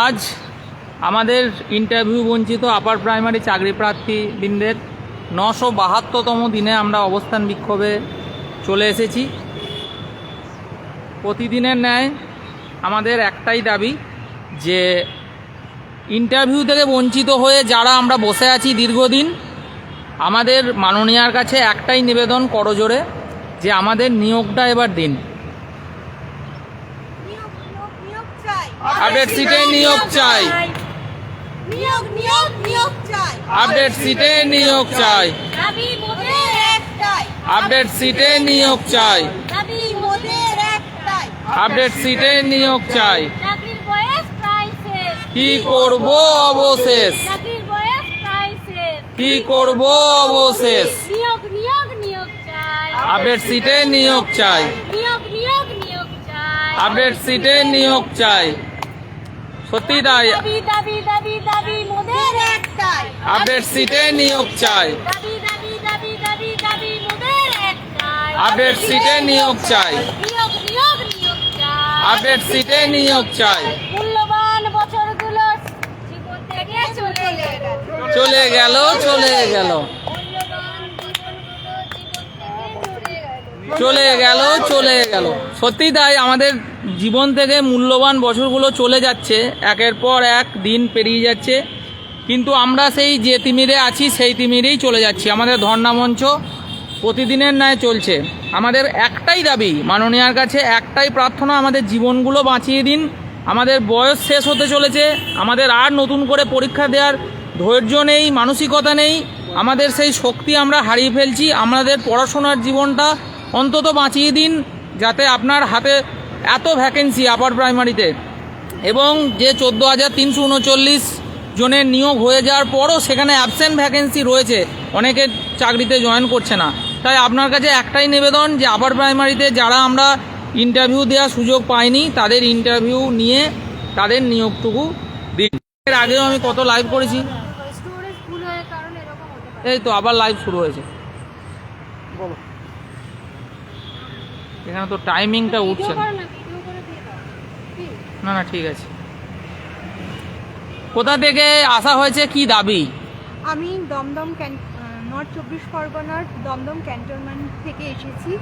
আজ আমাদের ইন্টারভিউ বঞ্চিত আপার প্রাইমারি চাকরি প্রার্থীবৃন্দের নশো বাহাত্তরতম দিনে আমরা অবস্থান বিক্ষোভে চলে এসেছি। প্রতিদিনের ন্যায় আমাদের একটাই দাবি যে ইন্টারভিউ থেকে বঞ্চিত হয়ে যারা আমরা বসে আছি দীর্ঘদিন, আমাদের মাননীয়ার কাছে একটাই নিবেদন করজোরে যে আমাদের নিয়োগটা এবার দিন নিয়োগ নিয়োগ নিয়োগ চাই আপডেট সিটে নিয়োগ চাই। নিয়োগ নিয়োগ নিয়োগ চাই। আপডেট সিটে নিয়োগ চাই। দাবি মোদের একটাই। আপডেট সিটে নিয়োগ চাই। দাবি মোদের একটাই। আপডেট সিটে নিয়োগ চাই। চাকরির বয়স প্রায় শেষ। কি করব অবশেষ? চাকরির বয়স প্রায় শেষ। কি করব অবশেষ? নিয়োগ নিয়োগ নিয়োগ চাই। আপডেট সিটে নিয়োগ চাই। নিয়োগ নিয়োগ নিয়োগ চাই আপডেট সিটে নিয়োগ চাই। সত্যি তাই। আপডেট সিটে নিয়োগ চাই। আপডেট সিটে নিয়োগ চাই। নিয়োগ আপডেট সিটে নিয়োগ চাই। মূল্যবান বছরগুলো চলে গেল চলে গেল। চলে গেল চলে গেল। সত্যি তাই, আমাদের জীবন থেকে মূল্যবান বছরগুলো চলে যাচ্ছে। একের পর এক দিন পেরিয়ে যাচ্ছে। কিন্তু আমরা সেই যে তিমিরে আছি, সেই তিমিরেই চলে যাচ্ছি। আমাদের ধর্ণা মঞ্চ প্রতিদিনের ন্যায় চলছে। আমাদের একটাই দাবি, মাননীয়ার কাছে একটাই প্রার্থনা, আমাদের জীবনগুলো বাঁচিয়ে দিন। আমাদের বয়স শেষ হতে চলেছে। আমাদের আর নতুন করে পরীক্ষা দেওয়ার ধৈর্য নেই, মানসিকতা নেই। আমাদের সেই শক্তি আমরা হারিয়ে ফেলছি। আমাদের পড়াশোনার জীবনটা অন্তত বাঁচিয়ে দিন যাতে আপনার হাতে এত ভ্যাকেন্সি আপার প্রাইমারিতে এবং যে চোদ্দ হাজার তিনশো উনচল্লিশ জনের নিয়োগ হয়ে যাওয়ার পরও সেখানে অ্যাবসেন্ট ভ্যাকেন্সি রয়েছে। অনেকে চাকরিতে জয়েন করছে না। তাই আপনার কাছে একটাই নিবেদন যে আপার প্রাইমারিতে যারা আমরা ইন্টারভিউ দেওয়ার সুযোগ পাইনি তাদের ইন্টারভিউ নিয়ে তাদের নিয়োগটুকু দিন। এর আগেও আমি কত লাইভ করেছি? স্টোরেজ ফুল কারণে এরকম হতে পারে। এই তো আবার লাইভ শুরু হয়েছে। বলো। এখানে তো টাইমিংটা উঠছে না। না ঠিক আছে। কোথা থেকে আসা হয়েছে কি দাবি? আমি দমদম নর্থ চব্বিশ পরগনার দমদম ক্যান্টনমেন্ট থেকে এসেছি।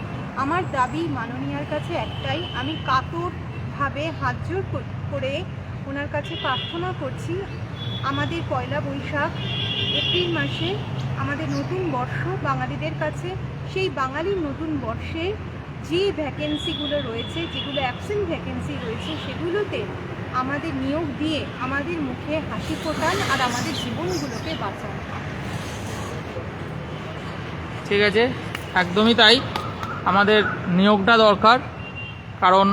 আমার দাবি মাননীয়ার কাছে একটাই আমি কাতরভাবে হাত জোর করে ওনার কাছে প্রার্থনা করছি আমাদের পয়লা বৈশাখ এপ্রিল মাসে আমাদের নতুন বর্ষ বাঙালিদের কাছে সেই বাঙালির নতুন বর্ষে যে ভ্যাকেন্সিগুলো রয়েছে, যেগুলো অ্যাবসেন্ট ভ্যাকেন্সি রয়েছে, সেগুলোতে আমাদের নিয়োগ দিয়ে আমাদের মুখে হাসি ফোটান আর আমাদের জীবনগুলোকে বাঁচান। ঠিক আছে, একদমই তাই। আমাদের নিয়োগটা দরকার, কারণ